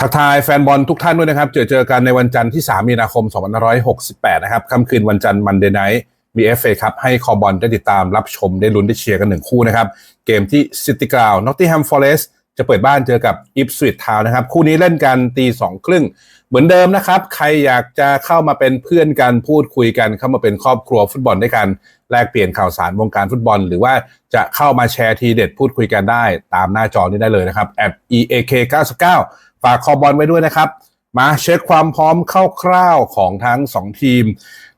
ทักทายแฟนบอลทุกท่านด้วยนะครับ เจอเจอกันในวันจันทร์ที่ 3 มีนาคม 2568 นะครับค่ำคืนวันจันทร์มันเดย์ไนท์มี FA ครับให้คอบอลได้ติดตามรับชมได้ลุ้นได้เชียร์กันหนึ่งคู่นะครับ เกมที่ซิตี้กราวน์นอตติแฮมฟอเรสจะเปิดบ้านเจอกับอิฟสวิตทาวนะครับ คู่นี้เล่นกันตีสองครึ่ง เหมือนเดิมนะครับ ใครอยากจะเข้ามาเป็นเพื่อนกันพูดคุยกัน เข้ามาเป็นครอบครัวฟุตบอลด้วยกัน แลกเปลี่ยนข่าวสารวงการฟุตบอล หรือว่าจะเข้ามาแชร์ทีเด็ดพูดคุยกันได้ ตามหน้าจอนี้ได้เลยนะครับ @eak 99 ฝากคอบอลไว้ด้วยนะครับ มาเช็คความพร้อมคร่าวๆของทั้ง 2 ทีม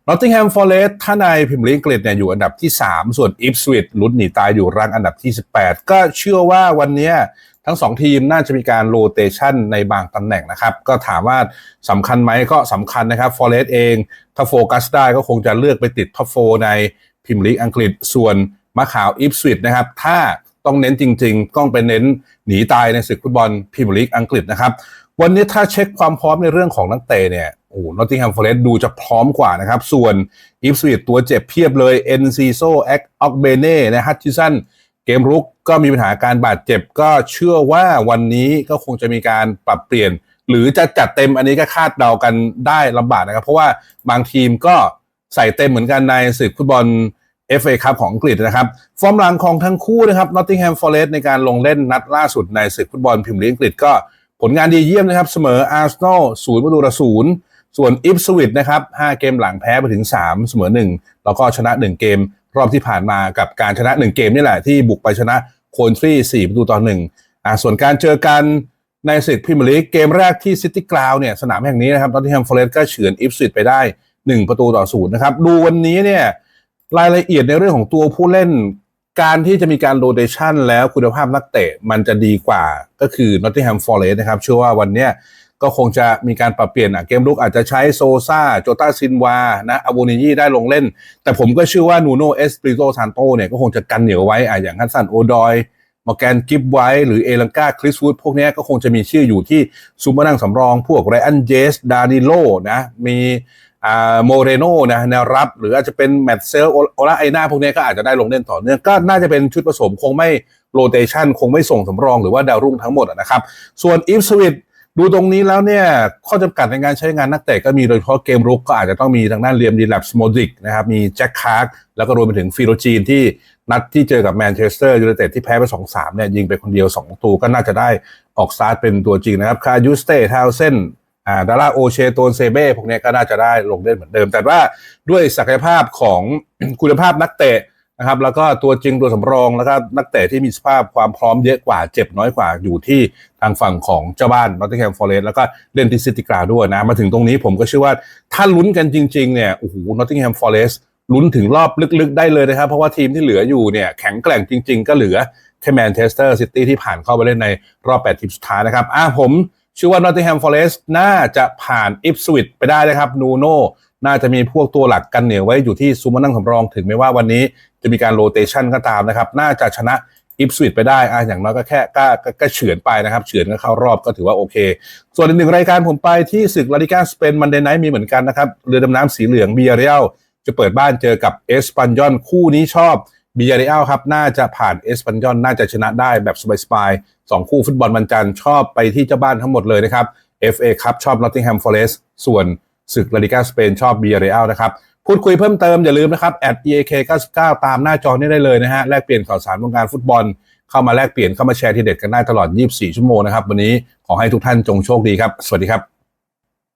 Nottingham Forest ถ้าในพิมพ์ลีกอังกฤษเนี่ยอยู่อันดับที่ 3 ส่วน Ipswich ลุ้นหนีตายอยู่รังอันดับที่ 18 ก็เชื่อว่าวันนี้ทั้ง 2 ทีมน่าจะมีการโรเตชันในบางตำแหน่งนะครับ ก็ถามว่าสำคัญไหมก็สำคัญนะครับ Forest เองถ้าโฟกัสได้ก็คงจะเลือกไปติดท็อปโฟในพิมพ์ลีกอังกฤษส่วนมะขาว Ipswich นะครับถ้า ต้องเน้นจริง ๆ ต้องไปเน้นหนีตายในศึกฟุตบอลพรีเมียร์ลีกอังกฤษนะครับ วันนี้ถ้าเช็คความพร้อมในเรื่องของนักเตะเนี่ยโอ้โหนอตติงแฮมฟอเรสต์ดูจะพร้อมกว่านะครับ ส่วนอีฟสวีตตัวเจ็บเพียบเลยเอ็นซีโซแอคออกเบเน่นะฮัตชิสันเกมรุกก็มีปัญหาการบาดเจ็บก็เชื่อว่าวันนี้ก็คงจะมีการปรับเปลี่ยน หรือจะจัดเต็มอันนี้ก็คาดเดากันได้ลำบากนะครับ เพราะว่าบางทีมก็ใส่เต็มเหมือนกันในศึกฟุตบอล FA คัพของอังกฤษนะครับ ฟอร์มหลังของทั้งคู่นะครับ Nottingham Forest ในการลงเล่นนัดล่าสุดในศึกฟุตบอลพรีเมียร์ลีกอังกฤษก็ผลงานดีเยี่ยมนะครับ เสมออาร์เซนอลศูนย์ประตูต่อศูนย์ส่วนอิฟสวิตนะครับ5เกมหลังแพ้ไปถึง 3 เสมอ 1 แล้วก็ชนะ 1 เกม รอบที่ผ่านมากับการชนะ 1 เกมนี่แหละ ที่บุกไปชนะโคนทรี4ประตูต่อ1อ่าส่วนการเจอกันในศึกพรีเมียร์ลีกเกมแรกที่ซิตี้กราวเนี่ยสนามแห่งนี้นะครับ Nottingham Forest ก็เฉือนอิฟสวิตไปได้ 1 ประตูต่อศูนย์นะครับดูวันนี้เนี่ย รายละเอียดในเรื่องของตัวผู้เล่น การที่จะมีการโรเตชันแล้วคุณภาพนักเตะมันจะดีกว่าก็คือนอตติงแฮมฟอร์เรสนะครับ เชื่อว่าวันเนี้ยก็คงจะมีการปรับเปลี่ยนอะเกมลุกอาจจะใช้โซซาโจตาซินวา นะอาบูนิยีได้ลงเล่น แต่ผมก็เชื่อว่านูโนเอสปริโตซานโตเนี่ยก็คงจะกันเหนียวไว้อะอย่างฮัสซันโอดอย มอร์แกนกิฟไว้หรือเอลังกาคริสวูดพวกนี้ก็คงจะมีชื่ออยู่ที่ซูเปอร์นั่งสำรอง พวกไรอันเจสดานิโลนะมีโมเรโนนะแนวรับ หรืออาจจะเป็นแมตเซลโอลาไอนาพวกนี้ก็อาจจะได้ลงเล่นต่อเนื่องก็น่าจะเป็นชุดผสมคงไม่โรเตชันคงไม่ส่งสำรองหรือว่าดาวรุ่งทั้งหมดนะครับ ส่วนอีฟสวิต ดูตรงนี้แล้วเนี่ย ข้อจำกัดในการใช้งานนักเตะก็มีโดยเฉพาะเกมรุกก็อาจจะต้องมีทางด้านเลียมดีแลบสโมดิกนะครับ มีแจ็คคาร์กแล้วก็รวมไปถึงฟิโรจีนที่นัดที่เจอกับแมนเชสเตอร์ยูไนเต็ดที่แพ้ไป 2-3เนี่ยยิงไปคนเดียว 2 ประตูก็น่าจะได้ออกสตาร์ทเป็นตัวจริงนะครับ คายูสเตทาวเซนอ่าดาราโอเชโตนเซเบ้พวกนี้ก็น่าจะได้ลงเล่นเหมือนเดิม แต่ว่าด้วยศักยภาพของคุณภาพนักเตะ นะครับแล้วก็ตัวจริงตัวสำรองแล้วก็นักเตะที่มีสภาพความพร้อมเยอะกว่าเจ็บน้อยกว่าอยู่ที่ทางฝั่งของเจ้าบ้านนอตติงแฮมฟอร์เรสแล้วก็เล่นที่ซิตี้กราด้วยนะ มาถึงตรงนี้ผมก็เชื่อว่าถ้าลุ้นกันจริงๆเนี่ยโอ้โหนอตติงแฮมฟอร์เรสลุ้นถึงรอบลึกๆได้เลยนะครับ เพราะว่าทีมที่เหลืออยู่เนี่ยแข็งแกร่งจริง ๆ ก็เหลือแค่แมนเชสเตอร์ซิตี้ที่ผ่านเข้าไปเล่นในรอบ 8 ทีมสุดท้ายนะครับอะผมเชื่อว่า Nottingham Forest น่าจะผ่าน Ipswich ไปได้นะครับนูโน่ น่าจะมีพวกตัวหลักกันเหนียวไว้อยู่ที่ซูมานั่งสำรองถึงแม้ว่าวันนี้จะมีการโรเตชันก็ตามนะครับ น่าจะชนะ Ipswich ไปได้อะอย่างน้อยก็แค่ก็ก็ก็เฉือนไปนะครับ เฉือนก็เข้ารอบก็ถือว่าโอเค ส่วนอีกหนึ่งรายการผมไปที่ศึกลาลิกาสเปนมันเดนไนท์มีเหมือนกันนะครับ เรือดำน้ำสีเหลืองเบียเรียลจะเปิดบ้านเจอกับเอสปันยอนคู่นี้ชอบบียาเรอัลครับ น่าจะผ่านเอสปันยอนน่าจะชนะได้แบบสบายๆสองคู่ฟุตบอลวันจันชอบไปที่เจ้าบ้านทั้งหมดเลยนะครับ FA ครับชอบ Nottingham Forest ส่วน ศึกลาลิกาสเปนชอบเบียาเรอัลนะครับพูดคุยเพิ่มเติมอย่าลืมนะครับแอด @eak 99ตามหน้าจอนี้ได้เลยนะฮะแลกเปลี่ยนข่าวสารวงการฟุตบอล เข้ามาแลกเปลี่ยนเข้ามาแชร์ทีเด็ดกันได้ตลอด 24 ชั่วโมงนะครับวันนี้ขอให้ทุกท่านจงโชคดีครับ สวัสดีครับ